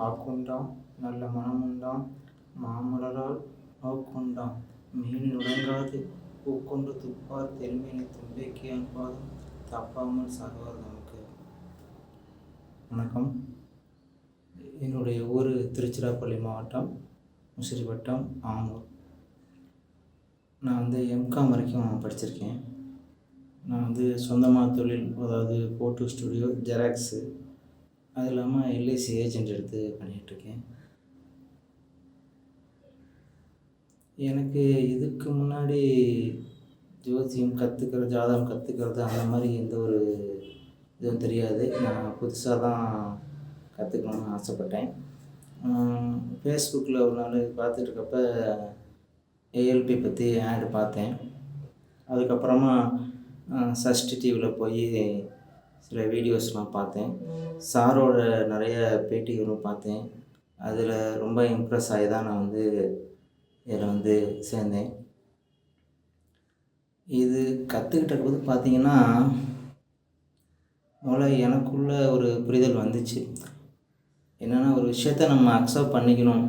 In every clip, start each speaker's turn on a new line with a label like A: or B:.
A: வாக்குண்டாம் நல்ல மனமுண்டாம் மாமலரால் நோக்குண்டாம் மீன் நுழங்காது பூக்கொண்டு துப்பா தெருமீனை தும்பைக்கு அன்பாதும் தப்பாமல் சார்வார் நமக்கு வணக்கம் என்னுடைய ஊர் திருச்சிராப்பள்ளி மாவட்டம் முசிறிப்பட்டம் ஆம்பூர் நான் வந்து எம்காம் வரைக்கும் படிச்சிருக்கேன் நான் வந்து சொந்தமாக தொழில் அதாவது ஃபோட்டோ ஸ்டுடியோ ஜெராக்ஸு அது இல்லாமல் எல்ஐசி ஏஜென்ட் எடுத்து பண்ணிகிட்ருக்கேன் எனக்கு இதுக்கு முன்னாடி ஜோதியம் கற்றுக்கிற ஜாதகம் கற்றுக்கிறது அந்த மாதிரி எந்த ஒரு இதுவும் தெரியாது நான் புதுசாக தான் கற்றுக்கணும்னு ஆசைப்பட்டேன் ஃபேஸ்புக்கில் ஒரு நாள் பார்த்துட்டு இருக்கப்ப ஏஎல்பி பற்றி ஆடு பார்த்தேன் அதுக்கப்புறமா சஷ்டி டிவியில் போய் சில வீடியோஸ்லாம் பார்த்தேன் சாரோட நிறைய பேட்டிகளும் பார்த்தேன் அதில் ரொம்ப இம்ப்ரெஸ் ஆகி தான் நான் வந்து இதில் வந்து சேர்ந்தேன் இது கற்றுக்கிட்ட போது பார்த்தீங்கன்னா முதல்ல எனக்குள்ள ஒரு புரிதல் வந்துச்சு என்னென்னா ஒரு விஷயத்த நம்ம அக்செப்ட் பண்ணிக்கணும்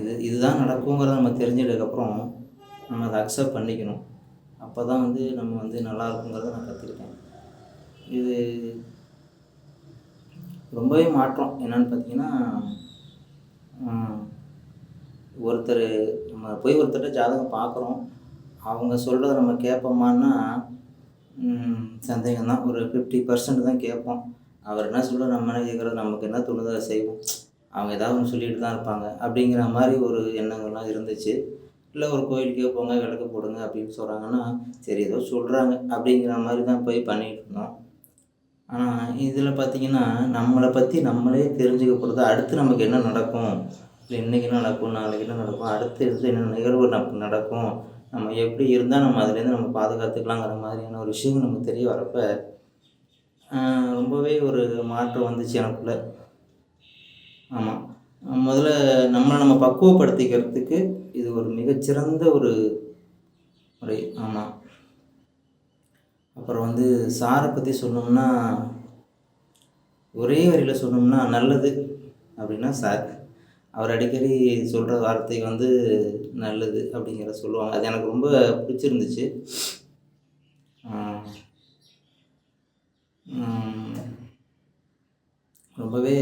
A: இது இதுதான் நடக்குங்கிறத நம்ம தெரிஞ்சதுக்கப்புறம் நம்ம அதை அக்செப்ட் பண்ணிக்கணும் அப்போ தான் வந்து நம்ம வந்து நல்லா இருக்குங்கிறத நான் கற்றுக்கிட்டேன் இது ரொம்பவே மாற்றம் என்னன்னு பார்த்தீங்கன்னா ஒருத்தர் நம்ம போய் ஒருத்தர்கிட்ட ஜாதகம் பார்க்குறோம் அவங்க சொல்கிறத நம்ம கேட்போமான்னா சந்தேகம் தான் ஒரு ஃபிஃப்டி பர்சன்ட் தான் கேட்போம் அவர் என்ன சொல்ல நம்ம என்ன கேட்குறது நமக்கு என்ன தோணுதோ செய்வோம் அவங்க ஏதாவது ஒன்று சொல்லிட்டு தான் இருப்பாங்க அப்படிங்கிற மாதிரி ஒரு எண்ணங்கள்லாம் இருந்துச்சு இல்லை ஒரு கோயிலுக்கே போங்க விளக்கு போடுங்க அப்படின்னு சொல்கிறாங்கன்னா சரி ஏதோ சொல்கிறாங்க அப்படிங்கிற மாதிரி தான் போய் பண்ணிகிட்டு இருந்தோம் ஆனால் இதில் பார்த்தீங்கன்னா நம்மளை பற்றி நம்மளே தெரிஞ்சுக்க போகிறது அடுத்து நமக்கு என்ன நடக்கும் இல்லை இன்றைக்கி என்ன நடக்கும் நாளைக்கு என்ன நடக்கும் அடுத்து எடுத்து என்ன நிகழ்வு நமக்கு நடக்கும் நம்ம எப்படி இருந்தால் நம்ம அதுலேருந்து நம்ம பாதுகாத்துக்கலாங்கிற மாதிரியான ஒரு விஷயம் நமக்கு தெரிய வரப்ப ரொம்பவே ஒரு மாற்றம் வந்துச்சு எனக்குள்ள ஆமாம் முதல்ல நம்மளை நம்ம பக்குவப்படுத்திக்கிறதுக்கு இது ஒரு மிகச்சிறந்த ஒரு முறை ஆமாம் அப்புறம் வந்து சாரை பற்றி சொல்லணும்னா ஒரே வரியில் சொல்லணும்னா நல்லது அப்படின்னா சார் அவர் அடிக்கடி சொல்கிற வார்த்தை வந்து நல்லது அப்படிங்கிற சொல்லுவாங்க அது எனக்கு ரொம்ப பிடிச்சிருந்துச்சு ரொம்பவே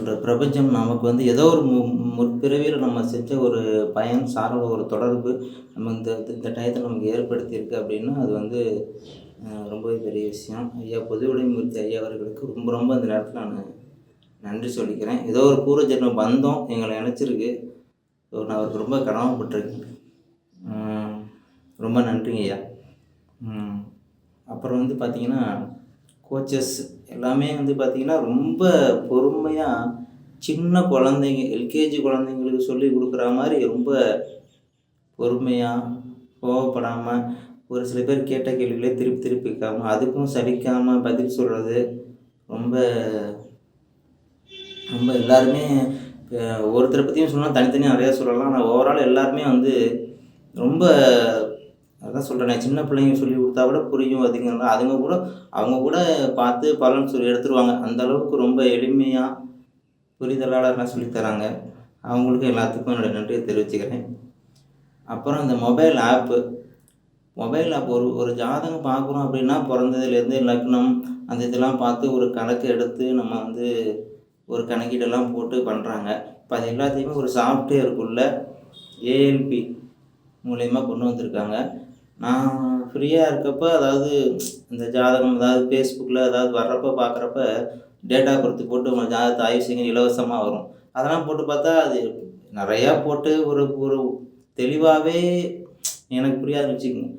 A: சொல்கிற பிரபஞ்சம் நமக்கு வந்து ஏதோ ஒரு மு முற்பிறவியில் நம்ம செஞ்ச ஒரு பயன் சார்ந்த ஒரு தொடர்பு நம்ம இந்த இந்த டயத்தை நமக்கு ஏற்படுத்தியிருக்கு அப்படின்னா அது வந்து ரொம்பவே பெரிய விஷயம் ஐயா பொது மூர்த்தி ஐயா அவர்களுக்கு ரொம்ப ரொம்ப அந்த நேரத்தில் நான் நன்றி சொல்லிக்கிறேன் ஏதோ ஒரு பூர்வ ஜென்மம் வந்தோம் எங்களை நினச்சிருக்கு நான் அவருக்கு ரொம்ப கடமைப்பட்டிருக்கேன் ரொம்ப நன்றிங்க ஐயா அப்புறம் வந்து பார்த்திங்கன்னா கோச்சஸ் எல்லாமே வந்து பார்த்திங்கன்னா ரொம்ப பொறுமையாக சின்ன குழந்தைங்க எல்கேஜி குழந்தைங்களுக்கு சொல்லி கொடுக்குற மாதிரி ரொம்ப பொறுமையாக கோவப்படாமல் ஒரு சில பேர் கேட்ட கேள்விகளே திருப்பி திருப்பி அதுக்கும் சலிக்காமல் பதில் சொல்கிறது ரொம்ப ரொம்ப எல்லாருமே ஒருத்தரை பற்றியும் சொன்னால் தனித்தனியாக நிறையா சொல்லலாம் ஆனால் ஓவரால் எல்லாருமே வந்து ரொம்ப அதான் சொல்கிறேன் சின்ன பிள்ளைங்க சொல்லி கொடுத்தா கூட புரியும் அதிகம் அதுங்க கூட அவங்க கூட பார்த்து பலன் சொல்லி எடுத்துருவாங்க அந்த அளவுக்கு ரொம்ப எளிமையாக புரிதலாளர்லாம் சொல்லித்தராங்க அவங்களுக்கு எல்லாத்துக்கும் என்னுடைய நன்றியை தெரிவிச்சுக்கிறேன் அப்புறம் இந்த மொபைல் ஆப்பு மொபைல் ஆப் ஒரு ஒரு ஜாதகம் பார்க்குறோம் அப்படின்னா பிறந்ததுலேருந்து லக்னம் அந்த இதெல்லாம் பார்த்து ஒரு கணக்கு எடுத்து நம்ம வந்து ஒரு கணக்கீடெல்லாம் போட்டு பண்ணுறாங்க இப்போ அது எல்லாத்தையுமே ஒரு சாஃப்ட்வேருக்குள்ளே ஏஎல்பி மூலயமா கொண்டு வந்திருக்காங்க நான் ஃப்ரீயாக இருக்கப்போ அதாவது இந்த ஜாதகம் அதாவது ஃபேஸ்புக்கில் அதாவது வர்றப்போ பார்க்குறப்ப டேட்டா கொடுத்து போட்டு உங்கள் ஜாதகத்தை ஆய்வு செய்யுங்க இலவசமாக வரும் அதெல்லாம் போட்டு பார்த்தா அது நிறையா போட்டு ஒரு ஒரு தெளிவாகவே எனக்கு புரியாது வச்சுக்கோங்க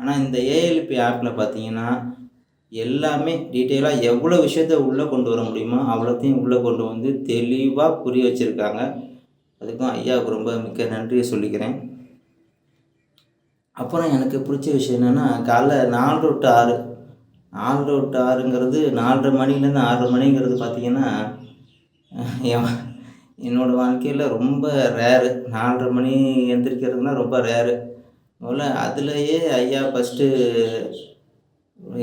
A: ஆனால் இந்த ஏஎல்பி ஆப்பில் பார்த்தீங்கன்னா எல்லாமே டீட்டெயிலாக எவ்வளோ விஷயத்த உள்ளே கொண்டு வர முடியுமோ அவ்வளோத்தையும் உள்ளே கொண்டு வந்து தெளிவாக புரிய வச்சுருக்காங்க அதுக்கும் ஐயாவுக்கு ரொம்ப மிக்க நன்றியை சொல்லிக்கிறேன் அப்புறம் எனக்கு பிடிச்ச விஷயம் என்னென்னா காலைல நாலு டு ஆறு நாலு டு ஆறுங்கிறது நாலரை மணிலேருந்து ஆறரை மணிங்கிறது பார்த்திங்கன்னா என்னோடய வாழ்க்கையில் ரொம்ப ரேரு நாலரை மணி எந்திரிக்கிறதுனா ரொம்ப ரேரு முதல்ல அதுலேயே ஐயா ஃபஸ்ட்டு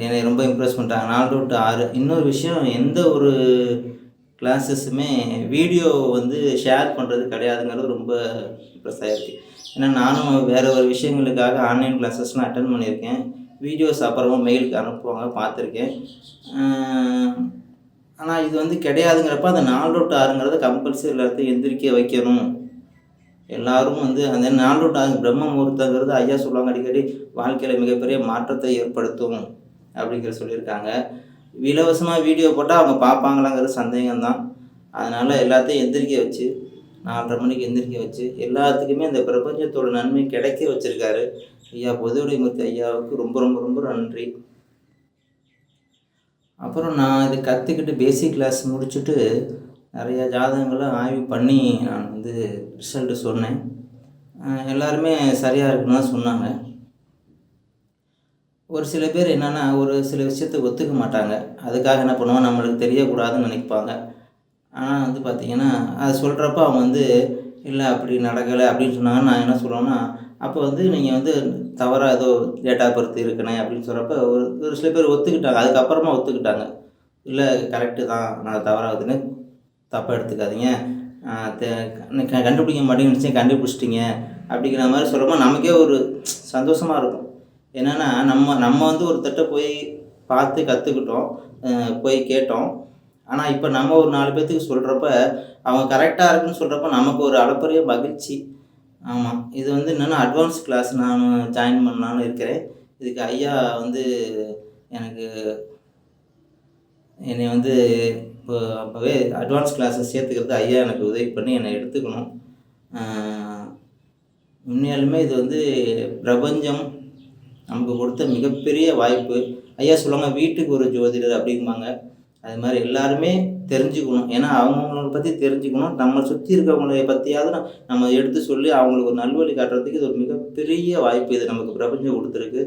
A: என்னை ரொம்ப இம்ப்ரெஸ் பண்ணிட்டாங்க நாலு டு ஆறு இன்னொரு விஷயம் எந்த ஒரு கிளாஸஸுமே வீடியோ வந்து ஷேர் பண்ணுறது கிடையாதுங்கிறது ரொம்ப இம்ப்ரெஸ் ஆகிருக்கு ஏன்னா நானும் வேறு ஒரு விஷயங்களுக்காக ஆன்லைன் கிளாஸஸ்லாம் அட்டன் பண்ணியிருக்கேன் வீடியோஸ் அப்புறமா மெயிலுக்கு அனுப்புவாங்க பார்த்துருக்கேன் ஆனால் இது வந்து கிடையாதுங்கிறப்ப அந்த நாலு டு ஆறுங்கிறத கம்பல்சரி எல்லாத்தையும் எந்திரிக்க வைக்கணும் எல்லாரும் வந்து அந்த நாலு டு ஆறு பிரம்ம முகூர்த்தங்கிறது ஐயா சொல்லுவாங்க அடிக்கடி வாழ்க்கையில் மிகப்பெரிய மாற்றத்தை ஏற்படுத்தும் அப்படிங்கிற சொல்லியிருக்காங்க இலவசமாக வீடியோ போட்டால் அவங்க பார்ப்பாங்களாங்கிற சந்தேகம்தான் அதனால் எல்லாத்தையும் எந்திரிக்க வச்சு நாலரை மணிக்கு எந்திரிக்க வச்சு எல்லாத்துக்குமே இந்த பிரபஞ்சத்தோட நன்மை கிடைக்க வச்சுருக்காரு ஐயா பொதுவுடைமுத்து ஐயாவுக்கு ரொம்ப ரொம்ப ரொம்ப நன்றி அப்புறம் நான் இதை கற்றுக்கிட்டு பேசிக் கிளாஸ் முடிச்சுட்டு நிறையா ஜாதகங்களை ஆய்வு பண்ணி நான் வந்து ரிசல்ட்டு சொன்னேன் எல்லாருமே சரியாக இருக்குன்னு தான் சொன்னாங்க ஒரு சில பேர் என்னென்னா ஒரு சில விஷயத்தை ஒத்துக்க மாட்டாங்க அதுக்காக என்ன பண்ணுவோம் நம்மளுக்கு தெரியக்கூடாதுன்னு நினைப்பாங்க ஆனால் வந்து பார்த்திங்கன்னா அது சொல்கிறப்ப அவங்க வந்து இல்லை அப்படி நடக்கலை அப்படின்னு சொன்னாங்க நான் என்ன சொல்கிறேன்னா அப்போ வந்து நீங்கள் வந்து தவறாக ஏதோ டேட்டா பொறுத்து இருக்கணும் அப்படின்னு சொல்கிறப்ப ஒரு ஒரு சில பேர் ஒத்துக்கிட்டாங்க அதுக்கப்புறமா ஒத்துக்கிட்டாங்க இல்லை கரெக்டு தான் நான் தவறாகுதுன்னு தப்பாக எடுத்துக்காதீங்க கண்டுபிடிக்க மாட்டேங்கன்னு கண்டுபிடிச்சிட்டிங்க அப்படிங்கிற மாதிரி சொல்கிறப்ப நமக்கே ஒரு சந்தோஷமாக இருக்கும் என்னென்னா நம்ம நம்ம வந்து ஒரு தட்டை போய் பார்த்து கற்றுக்கிட்டோம் போய் கேட்டோம் ஆனால் இப்போ நம்ம ஒரு நாலு பேர்த்துக்கு சொல்கிறப்ப அவங்க கரெக்டாக இருக்குன்னு சொல்கிறப்ப நமக்கு ஒரு அளப்பரிய மகிழ்ச்சி ஆமாம் இது வந்து என்னென்னா அட்வான்ஸ் கிளாஸ் நான் ஜாயின் பண்ணலான்னு இருக்கிறேன் இதுக்கு ஐயா வந்து எனக்கு என்னை வந்து இப்போ அப்போவே அட்வான்ஸ் கிளாஸை சேர்த்துக்கிறது ஐயா எனக்கு உதவி பண்ணி என்னை எடுத்துக்கணும் உண்மையாலுமே இது வந்து பிரபஞ்சம் நமக்கு கொடுத்த மிகப்பெரிய வாய்ப்பு ஐயா சொல்லுவாங்க வீட்டுக்கு ஒரு ஜோதிடர் அப்படிம்பாங்க அது மாதிரி எல்லாருமே தெரிஞ்சுக்கணும் ஏன்னா அவங்கவுங்களை பற்றி தெரிஞ்சுக்கணும் நம்ம சுற்றி இருக்கவங்களை பற்றியாவது நம்ம எடுத்து சொல்லி அவங்களுக்கு ஒரு நல்வழி காட்டுறதுக்கு இது ஒரு மிகப்பெரிய வாய்ப்பு இது நமக்கு பிரபஞ்சம் கொடுத்துருக்கு